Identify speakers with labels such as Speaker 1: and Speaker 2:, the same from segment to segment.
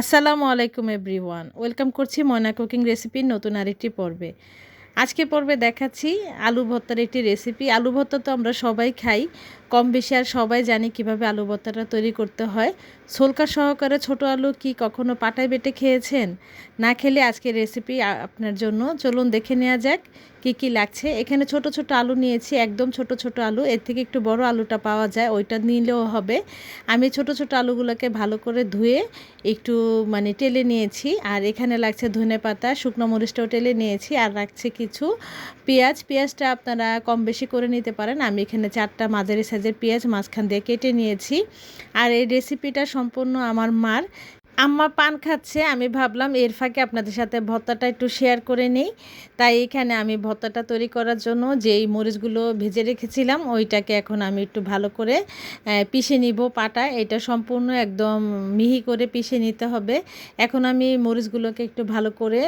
Speaker 1: আসসালামু আলাইকুম everyone. Welcome করছি ময়না কুকিং রেসিপির নতুন আরেকটি পর্বে। আজকে পর্বে দেখাচ্ছি আলু ভর্তার একটি রেসিপি। আলু ভর্তা তো আমরা সবাই খাই। কম বেশি আর সবাই জানি কীভাবে আলু ভর্তাটা তৈরি করতে হয়। সোলকা সহকারে ছোট আলু কি কখনো পাটায় বেটে খেয়েছেন? না খেলে আজকে রেসিপি আপনার জন্য। চলুন দেখে নেওয়া যাক কি কি লাগছে। এখানে ছোট ছোট আলু নিয়েছি, একদম ছোট ছোট আলু। এর থেকে একটু বড় আলুটা পাওয়া যায়, ওইটা নিলেও হবে। আমি ছোট ছোট আলুগুলোকে ভালো করে ধুয়ে একটু মানে টেলে নিয়েছি। আর এখানে লাগছে ধনে পাতা, শুকনো মরিচটাও টেলে নিয়েছি। আর রাখছে কিছু পেঁয়াজ। পেঁয়াজটা আপনারা কম বেশি করে নিতে পারেন। আমি এখানে চারটা মাঝারি সাইজের পেঁয়াজ মাঝখান দিয়ে কেটে নিয়েছি। আর এই রেসিপিটা সম্পূর্ণ আমার মার। আম্মা পান খাচ্ছে, আমি ভাবলাম এর ফাঁকে আপনাদের সাথে ভর্তাটা একটু শেয়ার করে নিই। তাই এখানে আমি ভর্তাটা তৈরি করার জন্য যেই মরিচগুলো ভেজে রেখেছিলাম, ওইটাকে এখন আমি একটু ভালো করে পিষে নিব পাটা। এটা সম্পূর্ণ একদম মিহি করে পিষে নিতে হবে। এখন আমি মরিচগুলোকে একটু ভালো করে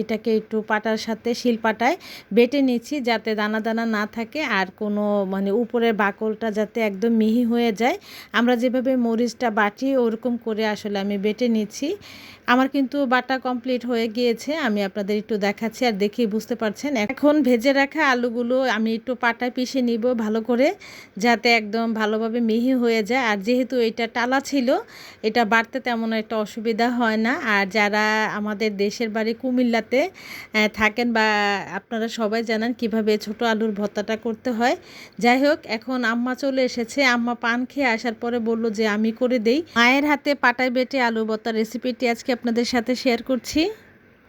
Speaker 1: এটাকে একটু পাটার সাথে শিল পাটায় বেটে নিচ্ছি যাতে দানা দানা না থাকে আর কোনো মানে উপরের বাকলটা যাতে একদম মিহি হয়ে যায়। আমরা যেভাবে মরিচটা বাটি ওরকম করে আসলে আমি বেটে নিচ্ছি। আমার কিন্তু বাটা কমপ্লিট হয়ে গিয়েছে, আমি আপনাদের একটু দেখাচ্ছি আর দেখেই বুঝতে পারছেন। এখন ভেজে রাখা আলুগুলো আমি একটু পাটায় পিষে নিব ভালো করে, যাতে একদম ভালোভাবে মিহি হয়ে যায়। আর যেহেতু এটা টালা ছিল, এটা বাড়তে তেমন একটা অসুবিধা হয় না। আর যারা আমাদের দেশের বাড়ি কুমিল্লাতে থাকেন বা আপনারা সবাই জানেন কীভাবে ছোট আলুর ভর্তাটা করতে হয়। যাই হোক, এখন আম্মা চলে এসেছে। আম্মা পান খেয়ে আসার পরে বলল যে, আমি করে দেই। মায়ের হাতে পাটায় বেটে আলু ভর্তার রেসিপিটি আজকে আপনাদের সাথে শেয়ার করছি।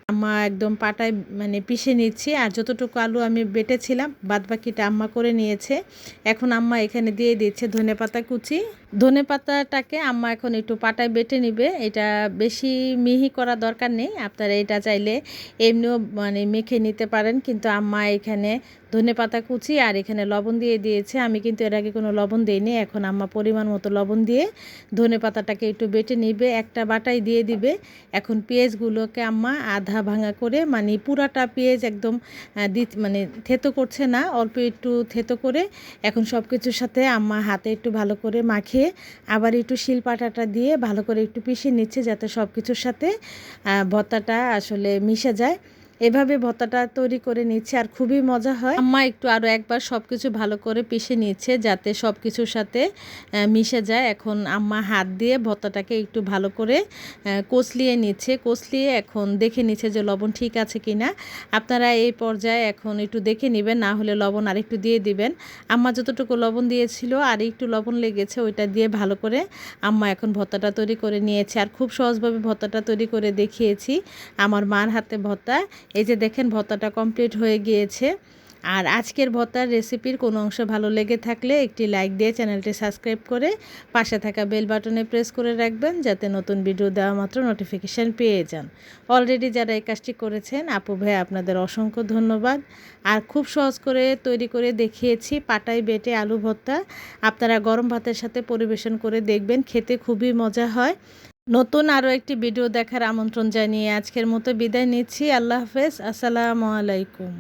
Speaker 1: আম্মা একদম পাটায় মানে পিষে নিচ্ছি আর যতটুকু আলু আমি বেটেছিলাম বাদ বাকিটা আম্মা করে নিয়েছে। এখন আম্মা এখানে দিয়ে দিচ্ছে ধনে পাতা কুচি। ধনে পাতাটাকে আম্মা এখন একটু পাটায় বেটে নিবে। এটা বেশি মিহি করা দরকার নেই। আপনারা এটা চাইলে এমনিও মানে মেখে নিতে পারেন। কিন্তু আম্মা এখানে ধনে পাতা কুচি আর এখানে লবণ দিয়ে দিয়েছে। আমি কিন্তু এর আগে কোনো লবণ দিইনি। এখন আম্মা পরিমাণ মতো লবণ দিয়ে ধনে পাতাটাকে একটু বেটে নিবে। একটা বাটাই দিয়ে দিবে। এখন পেঁয়াজগুলোকে আম্মা আধা ভাঙা করে মানে পুরাটা পেঁয়াজ একদম মানে থেতো করছে না, অল্প একটু থেতো করে, এখন সব কিছুর সাথে আম্মা হাতে একটু ভালো করে মাখিয়ে আবার একটু শিলপাটাটা দিয়ে ভালো করে একটু পিষে নিচ্ছে যাতে সব কিছুর সাথে ভত্তাটা আসলে মিশে যায়। এভাবে ভর্তাটা তৈরি করে নিচ্ছে আর খুবই মজা হয়। আম্মা একটু আরও একবার সব কিছু ভালো করে পিষে নিচ্ছে যাতে সব কিছুর সাথে মিশে যায়। এখন আম্মা হাত দিয়ে ভর্তাটাকে একটু ভালো করে কচলিয়ে নিচ্ছে। কচলিয়ে এখন দেখে নিচ্ছে যে লবণ ঠিক আছে কি না আপনারা এই পর্যায়ে এখন একটু দেখে নেবেন, না হলে লবণ আর একটু দিয়ে দিবেন। আম্মা যতটুকু লবণ দিয়েছিল আর একটু লবণ লেগেছে, ওইটা দিয়ে ভালো করে আম্মা এখন ভর্তাটা তৈরি করে নিয়েছে। আর খুব সহজভাবে ভর্তাটা তৈরি করে দেখিয়েছি। আমার মার হাতে ভর্তা এই যে দেখেন ভর্তাটা কমপ্লিট হয়ে গিয়েছে। আর আজকের ভর্তার রেসিপির কোনো অংশ ভালো লেগে থাকলে একটি লাইক দিয়ে চ্যানেলটি সাবস্ক্রাইব করে পাশে থাকা বেল বাটনে প্রেস করে রাখবেন যাতে নতুন ভিডিও দেওয়া মাত্র নোটিফিকেশান পেয়ে যান। অলরেডি যারা এই কাজটি করেছেন, আপু ভাই, আপনাদের অসংখ্য ধন্যবাদ। আর খুব সহজ করে তৈরি করে দেখিয়েছি পাটাই বেটে আলু ভর্তা। আপনারা গরম ভাতের সাথে পরিবেশন করে দেখবেন, খেতে খুবই মজা হয়। নতুন আরও একটি ভিডিও দেখার আমন্ত্রণ জানিয়ে আজকের মতো বিদায় নিচ্ছি। আল্লাহ হাফেজ। আসসালামু আলাইকুম।